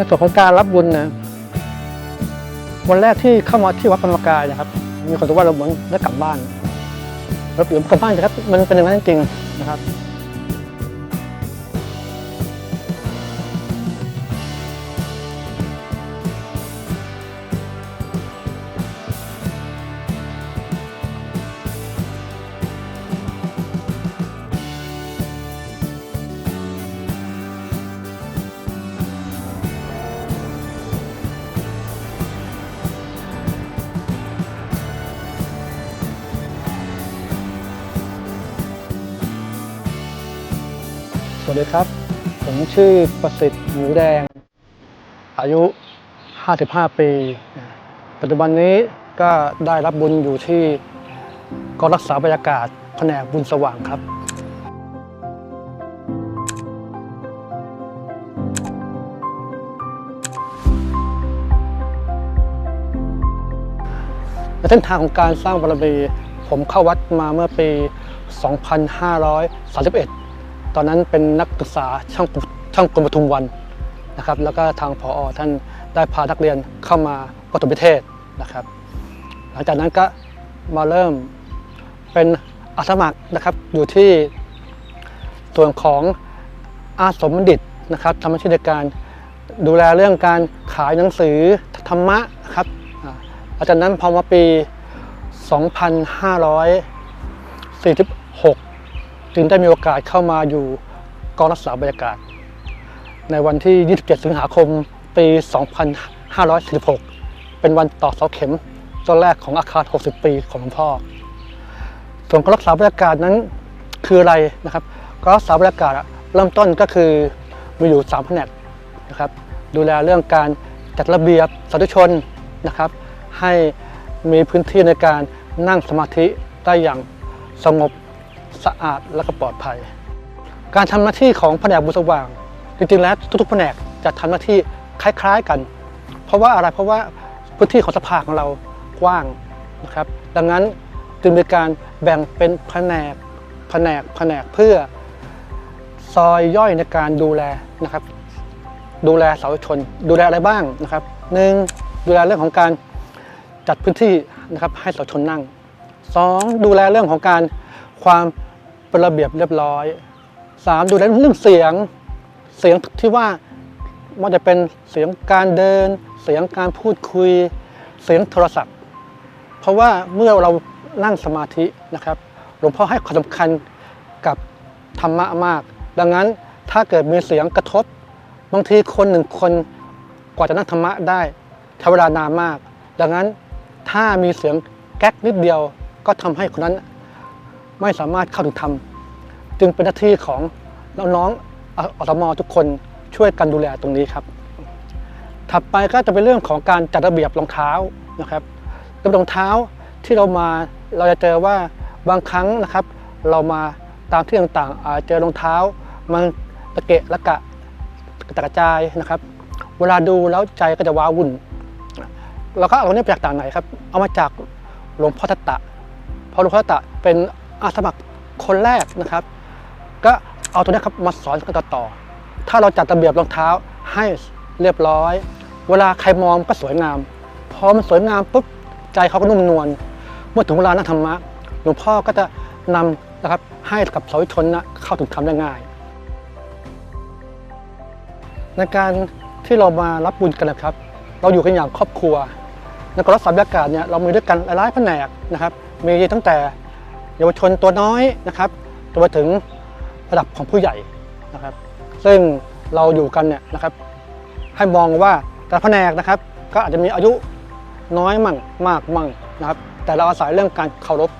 ในส่วนของการรับบุญนะวันแรกที่เข้ามาที่วัดพรรมกายนะครับ มีคนบอกว่าเราเหมือนได้กลับบ้านเราอยู่กลับบ้านนะครับ มันเป็นอย่างนั้นจริงๆนะครับ วัสดีครับ ผมชื่อประสิทธิ์หมูแดง อายุ 55 ปี ปัจจุบันนี้ก็ได้รับบุญอยู่ที่กองรักษาบรรยากาศแผนกบุญสว่างครับในเส้นทางของการสร้างบารมีผมเข้าวัดมาเมื่อปี 2531 ตอนนั้นเป็นนักศึกษาช่างช่างกลปทุมวันนะครับ แล้วก็ทางผออท่านได้พานักเรียนเข้ามาปฐมนิเทศนะครับ หลังจากนั้นก็มาเริ่มเป็นอาสาสมัครนะครับอยู่ที่ส่วนของอาสมบัณฑิตนะครับทำหน้าที่ในการดูแลเรื่องการขายหนังสือธรรมะนะครับหลังจากนั้นพอมาปี 2546 จึงได้มีโอกาสเข้ามาอยู่กองรักษาบรรยากาศ ในวันที่ 27 สิงหาคม ปี 2546 เป็นวันต่อเสาเข็มต้นแรกของอาคาร 60 ปีของหลวงพ่อ ส่วนกองรักษาบรรยากาศนั้นคืออะไรนะครับกองรักษาบรรยากาศเริ่มต้นก็คือมีอยู่3แผนกนะครับดูแลเรื่องการจัดระเบียบสาธุชนนะครับให้มีพื้นที่ในการนั่งสมาธิได้อย่างสงบ สะอาดและก็ปลอดภัย การทำหน้าที่ของแผนกบุสว่าง จริงๆแล้วทุกๆแผนกจะทำหน้าที่คล้าย ๆกัน เพราะว่าอะไรเพราะว่าพื้นที่ของสภาของเรากว้างนะครับ ดังนั้นจึงมีการแบ่งเป็นแผนกแผนกแผนกเพื่อซอยย่อยในการดูแลนะครับ ดูแลสาธุชน ดูแลอะไรบ้างนะครับหนึ่งดูแลเรื่องของการจัดพื้นที่นะครับให้สาธุชนนั่งสองดูแลเรื่องของการความ เป็นระเบียบเรียบร้อยสามดูแลเรื่องเสียง เสียงที่ว่ามันจะเป็นเสียงการเดิน เสียงการพูดคุย เสียงโทรศัพท์ เพราะว่าเมื่อเรานั่งสมาธินะครับ หลวงพ่อให้ความสำคัญกับธรรมะมาก ดังนั้นถ้าเกิดมีเสียงกระทบบางทีคนหนึ่งคนกว่าจะนั่งธรรมะได้ใช้เวลานานมาก ดังนั้นถ้ามีเสียงแก๊กนิดเดียวก็ทำให้คนนั้น ไม่สามารถเข้าถึงธรรมจึงเป็นหน้าที่ของน้องออสมทุกคนช่วยกันดูแลตรงนี้ครับ ถัดไปก็จะเป็นเรื่องของการจัดระเบียบรองเท้านะครับระเบียบรองเท้าที่เรามาเราจะเจอว่าบางครั้งนะครับ เรามาตามที่ต่างๆอาจเจอรองเท้า มันตะเกะละกะกระจายนะครับ เวลาดูแล้วใจก็จะว้าวุ่นเราก็เอาอันนี้มาจากต่างไหนครับ เอามาจากหลวงพ่อทัตตะเพราะหลวงพ่อทัตตะเป็น อาสาสมัครคนแรกนะครับ ก็เอาตัวนี้ครับมาสอนกันต่อ ถ้าเราจัดระเบียบรองเท้าให้เรียบร้อย เวลาใครมองก็สวยงาม พอมันสวยงามปุ๊บใจเขาก็นุ่มนวล เมื่อถึงเวลานั่งธรรมะหลวงพ่อก็จะนำนะครับให้กับสาธุชนนะเข้าถึงธรรมได้ง่าย ในการที่เรามารับบุญกันนะครับ เราอยู่กันอย่างครอบครัวในกรักษาบรรยากาศเนี่ยเรามีด้วยกันหลายๆแผนกนะครับ มีตั้งแต่ เยาวชนตัวน้อยนะครับจนไปถึงระดับของผู้ใหญ่นะครับ ซึ่งเราอยู่กันเนี่ยนะครับ ให้มองว่าแต่แผนกนะครับ ก็อาจจะมีอายุน้อยมั่งมากมั่งนะครับ แต่เราอาศัยเรื่องการเคารพ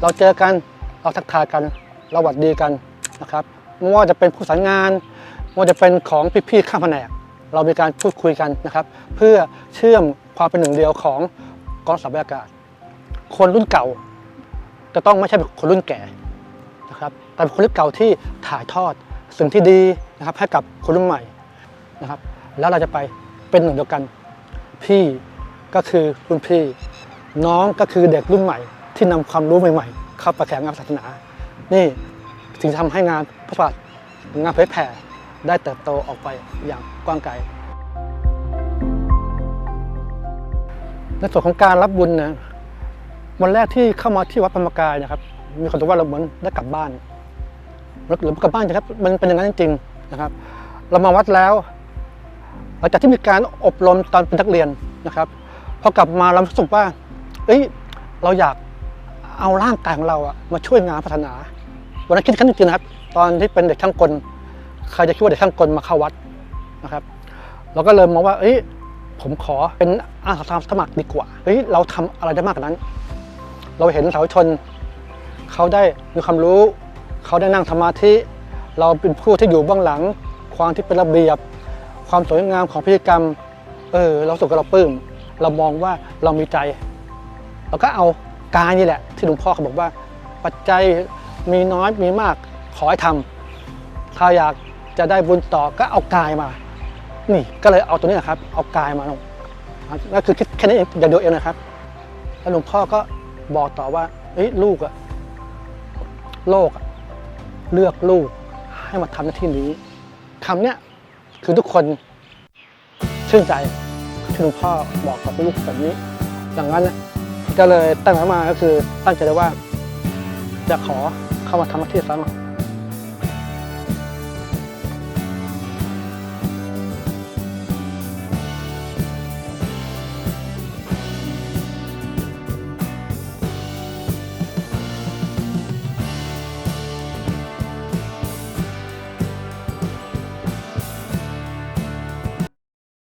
เราเจอกันเราทักทายกันเราหวัดดีกันนะครับไม่ว่าจะเป็นผู้สานงานไม่ว่าจะเป็นของพี่ๆข้างแผนก เรามีการพูดคุยกันนะครับ เพื่อเชื่อมความเป็นหนึ่งเดียวของกองรักษาบรรยากาศ คนรุ่นเก่า จะต้องไม่ใช่เป็นคนรุ่นแก่นะครับแต่เป็นคนรุ่นเก่าที่ถ่ายทอดสิ่งที่ดีนะครับให้กับคนรุ่นใหม่นะครับ แล้วเราจะไปเป็นหนึ่งเดียวกัน พี่ก็คือรุ่นพี่ น้องก็คือเด็กรุ่นใหม่ ที่นำความรู้ใหม่ๆ เข้าไปแข่งงานศาสนา นี่ถึงทำให้งานพระบาทงานเผยแผ่ได้เติบโตออกไปอย่างกว้างไกลในส่วนของการรับบุญนะ วันแรกที่เข้ามาที่วัดธรรมกายนะครับ มีคนบอกว่าเราเหมือนได้กลับบ้านหรือกลับบ้านนะครับ มันเป็นอย่างนั้นจริงๆนะครับ เรามาวัดแล้วหลังจากที่มีการอบรมตอนเป็นนักเรียนนะครับพอกลับมาเรารู้สึกว่า เอ้ยเราอยากเอาร่างกายของเราอะมาช่วยงานพัฒนา วันนั้นคิดขั้นจริงๆนะครับ ตอนที่เป็นเด็กช่างกลใครจะคิดว่าเด็กช่างกลมาเข้าวัดนะครับ เราก็เลยมมองว่า เอ้ยผมขอเป็นอาสาสมัครดีกว่า เฮ้ยเราทำอะไรได้มากกว่านั้น เราเห็นสาวชน เขาได้มีความรู้ เขาได้นั่งสมาธิ เราเป็นผู้ที่อยู่เบื้องหลัง ความที่เป็นระเบียบ ความสวยงามของพิธีกรรม เออ เราสุขเราปลื้ม เรามองว่าเรามีใจ เราก็เอากายนี่แหละ ที่หลวงพ่อเขาบอกว่า ปัจจัยมีน้อยมีมากขอให้ทำถ้าอยากจะได้บุญต่อก็เอากายมา นี่ก็เลยเอาตัวนี้นะครับ เอากายมาลงนั่นคือแค่นี้เองอย่างเดียวเองนะครับ แล้วหลวงพ่อก็ บอกต่อว่าเฮ้ลูกอะโลกอะเลือกลูกให้มาทำหน้าที่นี้คำเนี้ยคือทุกคนชื่นใจที่หลวงพ่อบอกกับลูกแบบนี้ดังนั้นนะก็เลยตั้งใจมาก็คือตั้งใจเลยว่าจะขอเข้ามาทำหน้าที่สามัค